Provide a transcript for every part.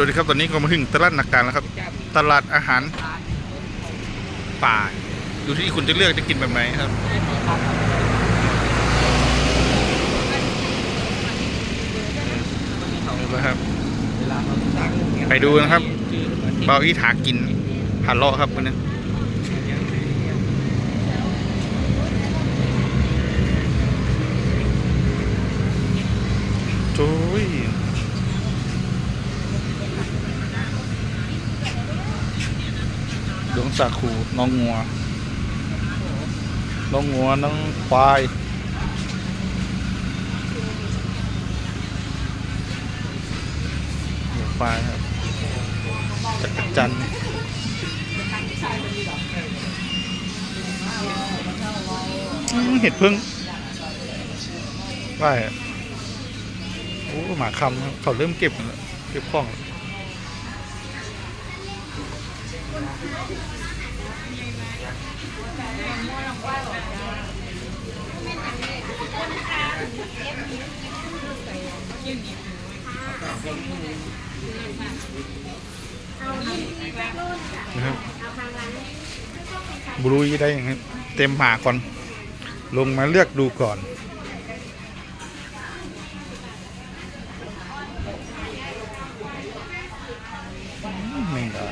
สวัสดีครับตอนนี้ก็มาถึงตลาดนักการแล้วครับ ตลาดอาหารป่าอยู่ที่คุณจะเลือกจะกินแบบไหนครับนะครับไปดูนะครับเบาอีถากินผ่านเลาะครับวันนี้โอ้ย หลวงสาคูน้องงัว น้องงัวน้องควายหัวควายครับจักรจันทร์เห็ดพึ่งว่ายอะโอ้หมาคำเขาเริ่มเก็บกันแล้วเก็บของ นะครับบรูยได้เต็มหาก่อน ลงมาเลือกดูก่อน ไม่ได้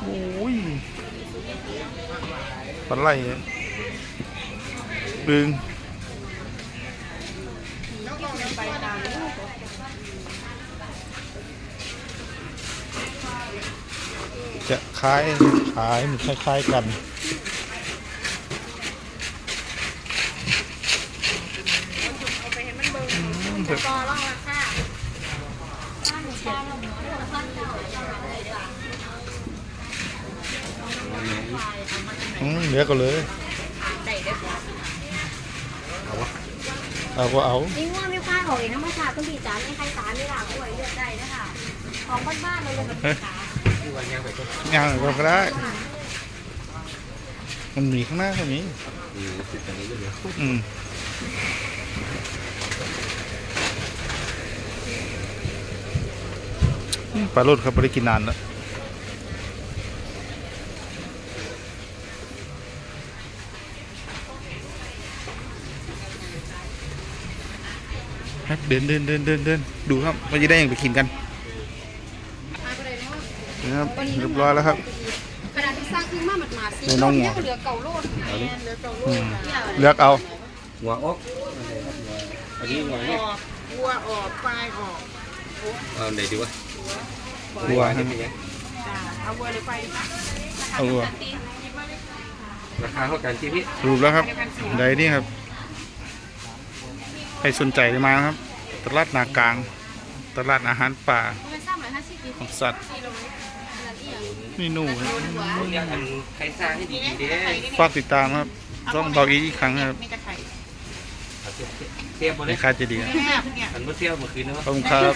โอ้ยปลาไหลดึงจะคล้ายขายมันคล้าย ๆ กันต่อรองราคา อืม เหลือก็เลยได้เด้อเอาก็เอานี่ง่วงไม่ค่าของเองธรรมชาติต้องดีจานไม่ใครสารไม่หลากด้วยเลือกได้นะคะของบ้านๆเราเลยแบบนี้ค่ะย่างก็ได้ มันมีข้างหน้าแค่นี้อืมอืมปลาโลดครับไม่ได้กินนานแล้ว ครับเดินเดินเดินเดินเดินดูครับว่าจะได้ยังไปกินกันนะครับเรียบร้อยแล้วครับขนาดที่สร้างขึ้นมาหมาดๆสิในน้องหัวเหลือเก่าโลดเหลือเก่าโลอืดมเลือกเอาหัวอกอันนี้หัวเนี่ยวัวออกควายออกเอาไหนดีวะหัวนี่เป็นยังจ้าเอาวัวเลยไปเอาหัวราคาเท่ากันที่พี่สรุปแล้วครับใดนี่ครับใครสนใจมาครับ ตลาดนากลาง ตลาดอาหารป่าเป็นสร้างหน่อยห้าสิบปีของสัตว์นี่หนูครับเรียกอันใครสร้างให้ดีๆเด้ฝากติดตามครับต้องเบาอีกอีกครั้งครับมีแต่ไข่เทียบหมดเลในยค่าจะดีครับแซ่บเนี่ยอันเมื่อเที่ยวเมื่อคืนเนาะขอบคุณครับ